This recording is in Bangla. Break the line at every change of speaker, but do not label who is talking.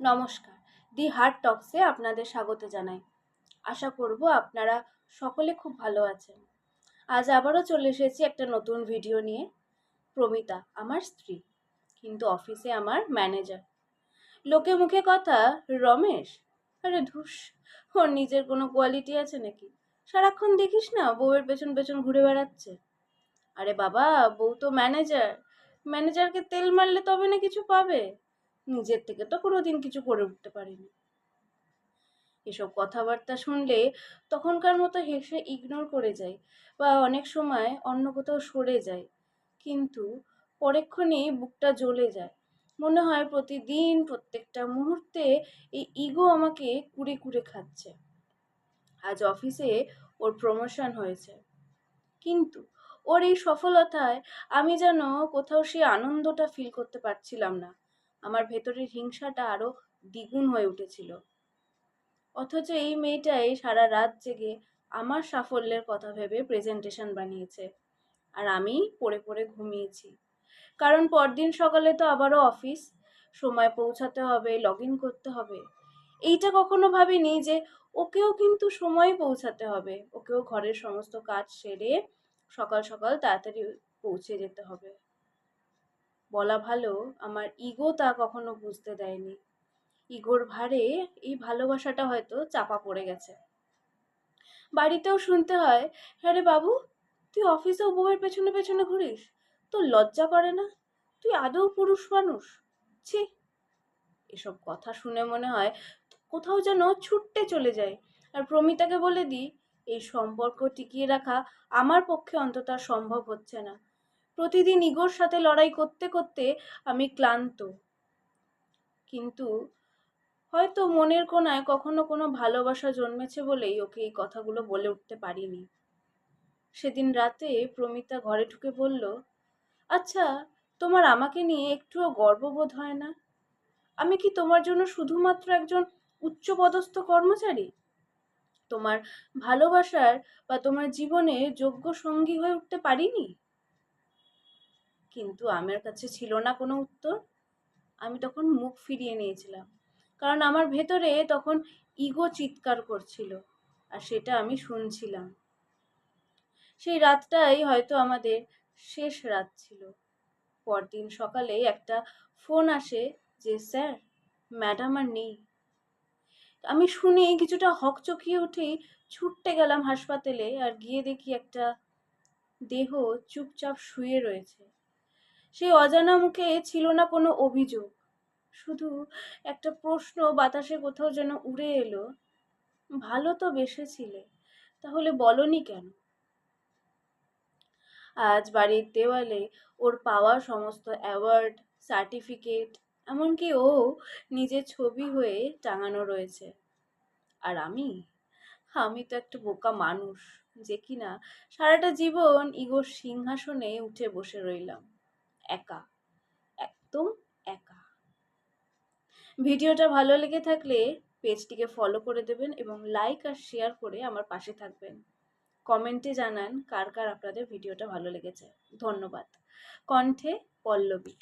নমস্কার। দি হার্ট টক্সে আপনাদের স্বাগত জানাই। আশা করব আপনারা সকলে খুব ভালো আছেন। আজ আবারও চলে এসেছি একটা নতুন ভিডিও নিয়ে। প্রমিতা, আমার স্ত্রী, কিন্তু অফিসে আমার ম্যানেজার। লোকে মুখে কথা, রমেশ? আরে ধুস, ওর নিজের কোনো কোয়ালিটি আছে নাকি? সারাক্ষণ দেখিস না, বউয়ের পেছন পেছন ঘুরে বেড়াচ্ছে। আরে বাবা, বউ তো ম্যানেজার। ম্যানেজারকে তেল মারলে তবে না কিছু পাবে? নিজের থেকে তো কোনোদিন কিছু করে উঠতে পারিনি। এসব কথাবার্তা শুনলে তখনকার মতো হেসে ইগনোর করে যাই বা অনেক সময় অন্য কোথাও সরে যায়। কিন্তু পরেক্ষণেই বুকটা জ্বলে যায়। মনে হয় প্রতিদিন প্রত্যেকটা মুহূর্তে এই ইগো আমাকে কুড়ে কুড়ে খাচ্ছে। আজ অফিসে ওর প্রমোশন হয়েছে। কিন্তু ওর এই সফলতায় আমি যেন কোথাও সেই আনন্দটা ফিল করতে পারছিলাম না। আমার ভেতরের হিংসাটা আরও দ্বিগুণ হয়ে উঠেছিল। অথচ এই মেয়েটাই সারা রাত জেগে আমার সাফল্যের কথা ভেবে প্রেজেন্টেশন বানিয়েছে। আর আমি পড়ে পড়ে ঘুমিয়েছি। কারণ পরদিন সকালে তো আবারও অফিস সময় পৌঁছাতে হবে লগ ইন করতে হবে। এইটা কখনো ভাবিনি যে ওকেও কিন্তু সময় পৌঁছাতে হবে। ওকেও ঘরের সমস্ত কাজ সেরে সকাল সকাল তাড়াতাড়ি পৌঁছে যেতে হবে। বলা ভালো, আমার ইগো তা কখনো বুঝতে দেয়নি। ইগোর ভারে এই ভালোবাসাটা হয়তো চাপা পড়ে গেছে। বাড়িতেও শুনতে হয় হ্যাঁ রে বাবু, তুই অফিসেও বউয়ের পেছনে পেছনে ঘুরিস? তোর লজ্জা করে না? তুই আদৌ পুরুষ মানুষ? ছি! এসব কথা শুনে মনে হয় কোথাও যেন ছুটতে চলে যায়। আর প্রমিতাকে বলে দিই, এই সম্পর্ক টিকিয়ে রাখা আমার পক্ষে অন্তত সম্ভব হচ্ছে না। প্রতিদিন ইগোর সাথে লড়াই করতে করতে আমি ক্লান্ত। কিন্তু হয়তো মনের কোনায় কখনো কোনো ভালোবাসা জন্মেছে বলেই ওকে এই কথাগুলো বলে উঠতে পারিনি। সেদিন রাতে প্রমিতা ঘরে ঢুকে বলল আচ্ছা তোমার আমাকে নিয়ে একটুও গর্ববোধ হয় না? আমি কি তোমার জন্য শুধুমাত্র একজন উচ্চপদস্থ কর্মচারী? তোমার ভালোবাসার বা তোমার জীবনে যোগ্য সঙ্গী হয়ে উঠতে পারিনি? কিন্তু আমার কাছে ছিল না কোনো উত্তর। আমি তখন মুখ ফিরিয়ে নিয়েছিলাম। কারণ আমার ভেতরে তখন ইগো চিৎকার করছিল, আর সেটা আমি শুনছিলাম। সেই রাতটাই হয়তো আমাদের শেষ রাত ছিল। পরদিন সকালে একটা ফোন আসে যে, স্যার, ম্যাডাম আর নেই। আমি শুনে কিছুটা হকচকিয়ে উঠেই ছুটতে গেলাম হাসপাতালে আর গিয়ে দেখি একটা দেহ চুপচাপ শুয়ে রয়েছে। সেই অজানা মুখে ছিল না কোনো অভিযোগ। শুধু একটা প্রশ্ন বাতাসে কোথাও যেন উড়ে এলো। ভালো তো বেসেছিলে তাহলে বলনি কেন? আজ বাড়ির দেওয়ালে ওর পাওয়া সমস্ত অ্যাওয়ার্ড, সার্টিফিকেট, এমনকি ও নিজের ছবি হয়ে টাঙানো রয়েছে। আর আমি? আমি তো একটা বোকা মানুষ, যে কিনা সারাটা জীবন ইগোর সিংহাসনে উঠে বসে রইলাম। একা, একদম একা। ভিডিওটা ভালো লেগে থাকলে পেজটিকে ফলো করে দেবেন এবং লাইক আর শেয়ার করে আমার পাশে থাকবেন। কমেন্টে জানান কার কার আপনাদের ভিডিওটা ভালো লেগেছে। ধন্যবাদ। কণ্ঠে পল্লবী।